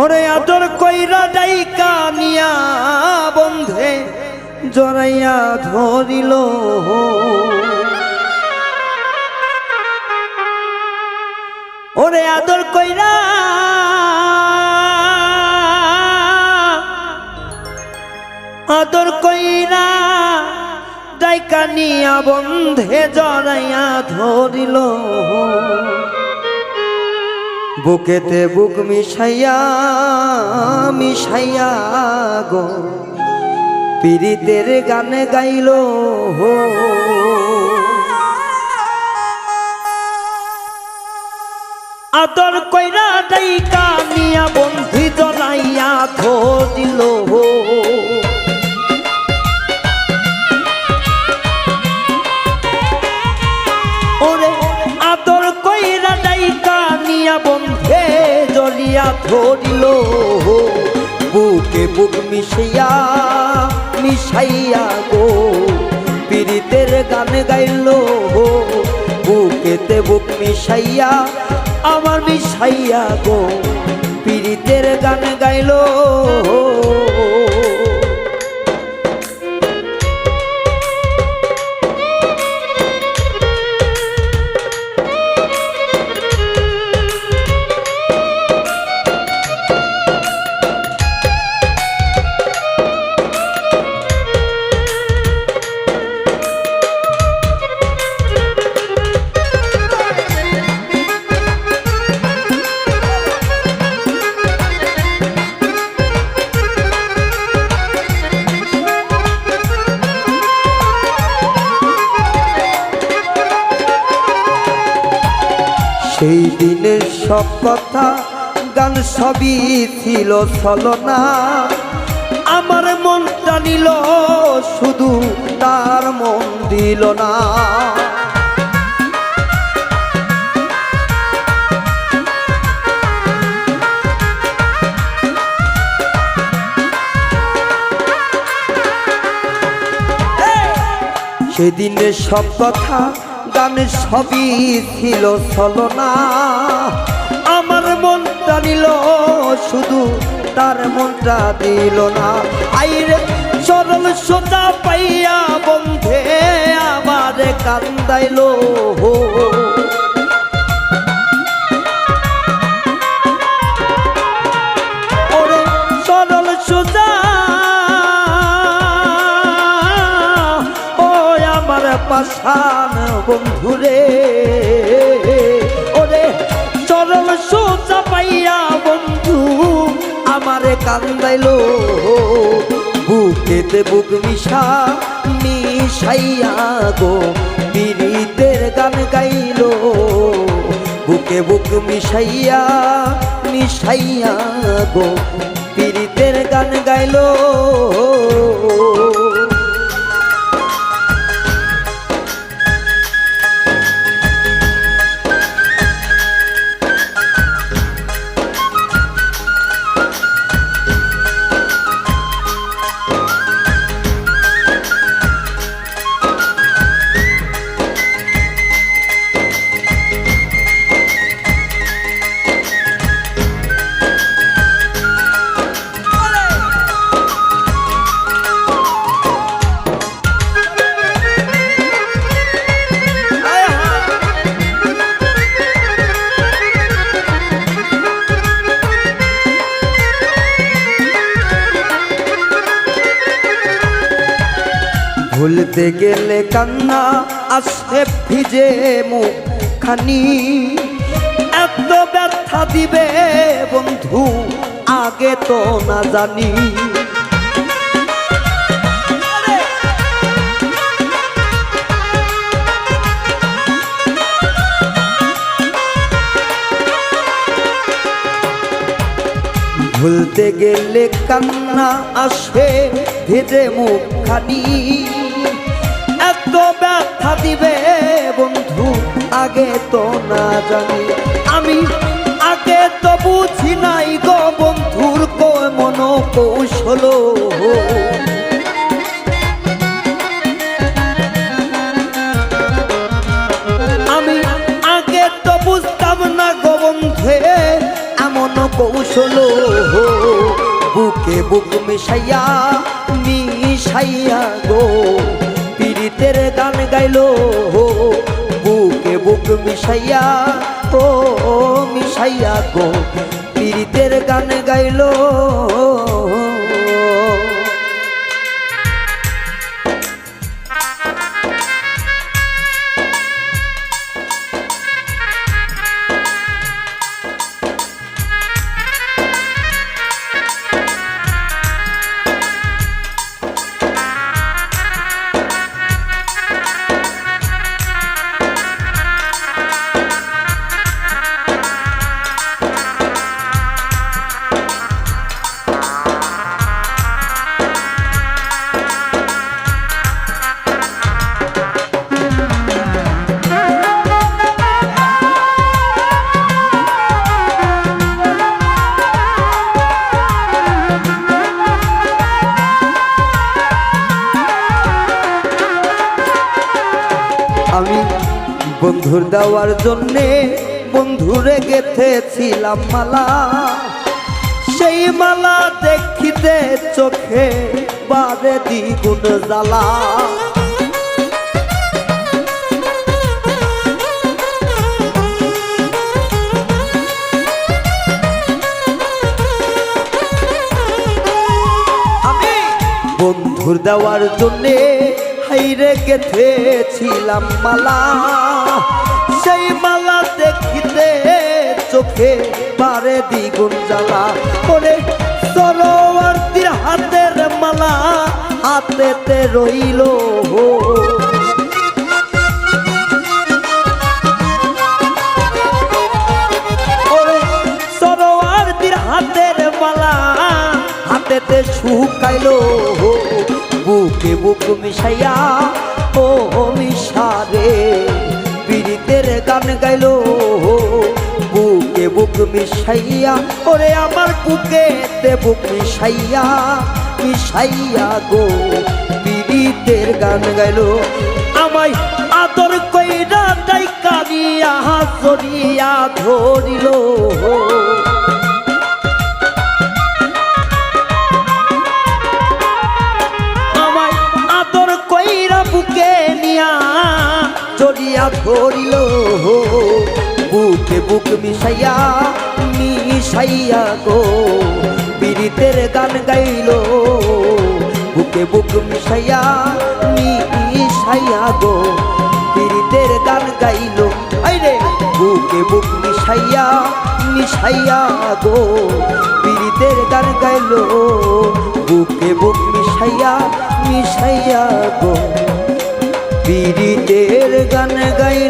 ওরে আদর কইরা ডাইকা নিয়া বন্ধে জড়াইয়া ধরিল। ওরে আদর কইরা আদর কইরা ডাইকা নিয়া বন্ধে জড়াইয়া ধরিল। বুকেতে বুক মিশাইয়া মিশাইয়া গো। পীড়িতের গানে গাইল হো। আদর কইরা দাইকা নিয়া বন্ধি জলিয়া ধরিল বুকে বুক মিশিয়া, মিশাইয়া গো, পীড়িতের গান গাইল বুকেতে বুক মিশাইয়া, আমার মিশাইয়া গো, পীড়িতের গান গাইল কথা, গান সবই ছিল ছলনা। আমার মনটা নিল, শুধু তার মন দিল না। সেদিনের সব কথা, গানে সবই ছিল ছলনা। নিল শুধু তার মনটা দিল না। আইরে সরল সোজা পাইয়া বন্ধে আমার কান্দাইলো আমার পাশান বন্ধুরে। কান্দাইলো বুকেতে বুক মিশা, মিশাইয়া গো পীড়িতের গান গাইলো। বুকে বুক মিশাইয়া মিশাইয়া গো পীড়িতের গান গাইলো। ভুলতে গেলে কান্না আসে ভিজে মুখ খানি এত ব্যথা দিবে বন্ধু, আগে তো না জানি। ভুলতে গেলে কান্না আসে ভেজে মুখ জানি। আমি আগে তো বুঝি নাই গো বন্ধুর মন কৌশল আমি আগে তো বুঝতাম না গো বন্ধে এমন কৌশল। বুক মিশাইয়া মিশাইয়া গো, পীড়িতের গান গাইলো। বুকে বুক মিশাইয়া ও মিশাইয়া গো। পীড়িতের গান গাইলো। বন্ধুর দেওয়ার জন্যে বন্ধুরে গেথেছিলাম মালা। সেই মালা দেখিতে চোখে বারে দ্বিগুণ জ্বালা। বন্ধুর দেওয়ার জন্যে হাইরে গেথেছিলাম মালা, সেই মালা দেখিতে চোখে পারে দ্বিগুণ জ্বালা। ওরে সরোয়ার্তির হাতের মালা হাতেতে রইল সরোয়ার্তির হাতের মালা হাতেতে শুকাইলো বুকে বুক মিশাইয়া, ও মিশারে। পীড়িতের গান গাইলো বুকে বুক মিশাইয়া, ওরে আমার বুকে তে বুক মিশাইয়া মিশাইয়া গো। পীড়িতের গান গাইলো, আমায় আদর কইরা ডাইকা দিয়া জড়িয়া ধরিল। মিশাইয়া মিশাইয়া গো। পীড়িতের গান গাইল, বুকে বুক মিশাইয়া মিশাইয়া গো। পীড়িতের গান গাইল আইরে বুকে বুক মিশাইয়া মিশাইয়া গো। পীড়িতের গান গাইল, বুকে বুক মিশাইয়া মিশাইয়া গো। পীড়িতের গান গাই